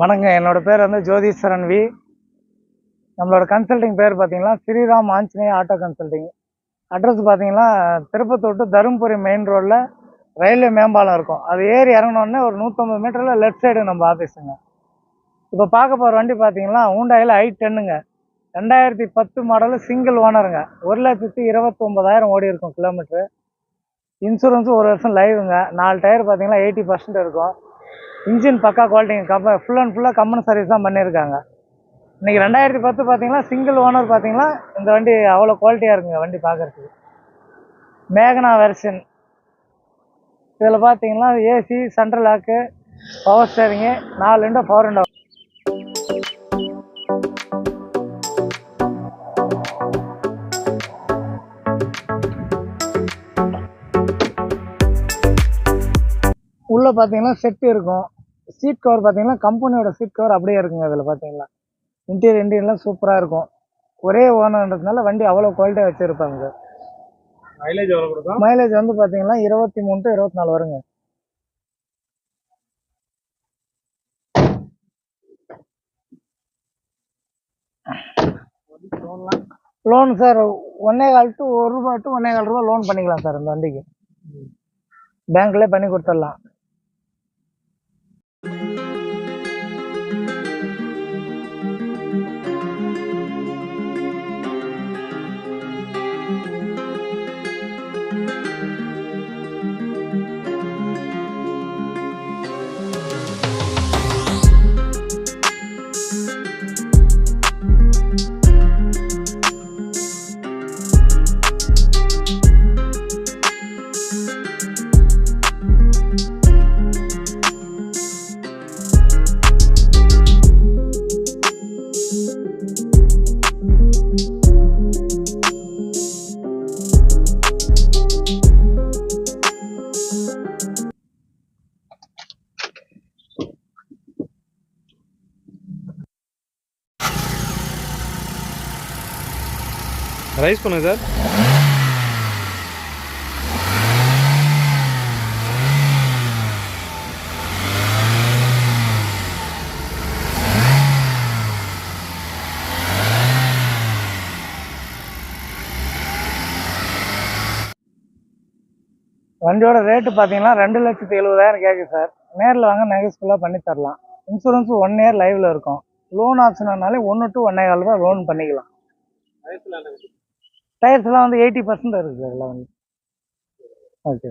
வணக்கம் என்னோட பேர் வந்து ஜோதீஸ்வரன் வி. நம்மளோட கன்சல்டிங் பேர் பார்த்தீங்கன்னா Sriram Anjaneya auto consulting address பார்த்தீங்கன்னா திருப்பத்தூர் to தருமபுரி மெயின் ரோட்டில் ரயில்வே மேம்பாலம் இருக்கும். அது ஏறி இறங்கினோடனே ஒரு நூற்றம்பது மீட்டரில் லெஃப்ட் சைடு நம்ம ஆஃபீஸுங்க இப்போ பார்க்க போகிற வண்டி பார்த்தீங்கன்னா ஹூண்டாயில் ஐ டென்னுங்க ரெண்டாயிரத்தி பத்து மாடலு சிங்கிள் ஓனருங்க ஒரு லட்சத்தி இருபத்தொம்பதாயிரம் ஓடி இருக்கும் கிலோமீட்ரு இன்சூரன்ஸும் ஒரு வருஷம் லைவுங்க நாலு டயர் பார்த்தீங்கன்னா எயிட்டி பர்சன்ட் இருக்கும். இன்ஜின் பக்கா குவாலிட்டிங்க கம்ப ஃபுல் அண்ட் ஃபுல்லாக கம்பெனி சர்வீஸ் தான் பண்ணியிருக்காங்க. இன்றைக்கி ரெண்டாயிரத்தி பத்து பார்த்தீங்கன்னா சிங்கிள் ஓனர் பார்த்தீங்கன்னா இந்த வண்டி அவ்வளோ குவாலிட்டியாக இருக்குங்க வண்டி பார்க்குறதுக்கு மேகனா வெர்ஷன் இதில் பார்த்தீங்கன்னா AC central lock power steering நாலு விண்டோ பவர் விண்டோ உள்ளே பார்த்தீங்கன்னா செட்டு இருக்கும். சீட் கவர் பார்த்தீங்கன்னா கம்பெனியோட சீட் கவர் அப்படியே இருக்குங்க இதில் பார்த்தீங்கன்னா இன்டீரியர் இன்டீரியர்லாம் சூப்பராக இருக்கும். ஒரே ஓனர்ன்றதுனால வண்டி அவ்வளோ குவாலிட்டியாக வச்சுருப்பாங்க. மைலேஜ் எவ்வளோ கொடுக்கும் மைலேஜ் வந்து பார்த்தீங்கன்னா இருபத்தி மூணு டு இருபத்தி நாலு வருங்க. லோன் சார் ஒன்னே கால் டு ஒரு ரூபா டு ஒன்னே கால் ரூபா லோன் பண்ணிக்கலாம் சார் இந்த வண்டிக்கு. பேங்க்லேயே பண்ணி கொடுத்துடலாம். ரைஸ் பண்ணுங்க சார். வண்டியோட ரேட்டு பார்த்தீங்கன்னா ரெண்டு லட்சத்தி எழுபதாயிரம் கேட்குது சார். நேரில் வாங்க நெகஸ்ஃபுல்லாக பண்ணி தரலாம். இன்சூரன்ஸ் ஒன் இயர் லைவில் இருக்கும். லோன் ஆப்ஷன்னாலே ஒன்று டு ஒன்னே கால் ரூபா லோன் பண்ணிக்கலாம். டயர்ஸ்லாம் வந்து எயிட்டி பர்சன்ட் இருக்குது சார் எல்லாம் வந்து. ஓகே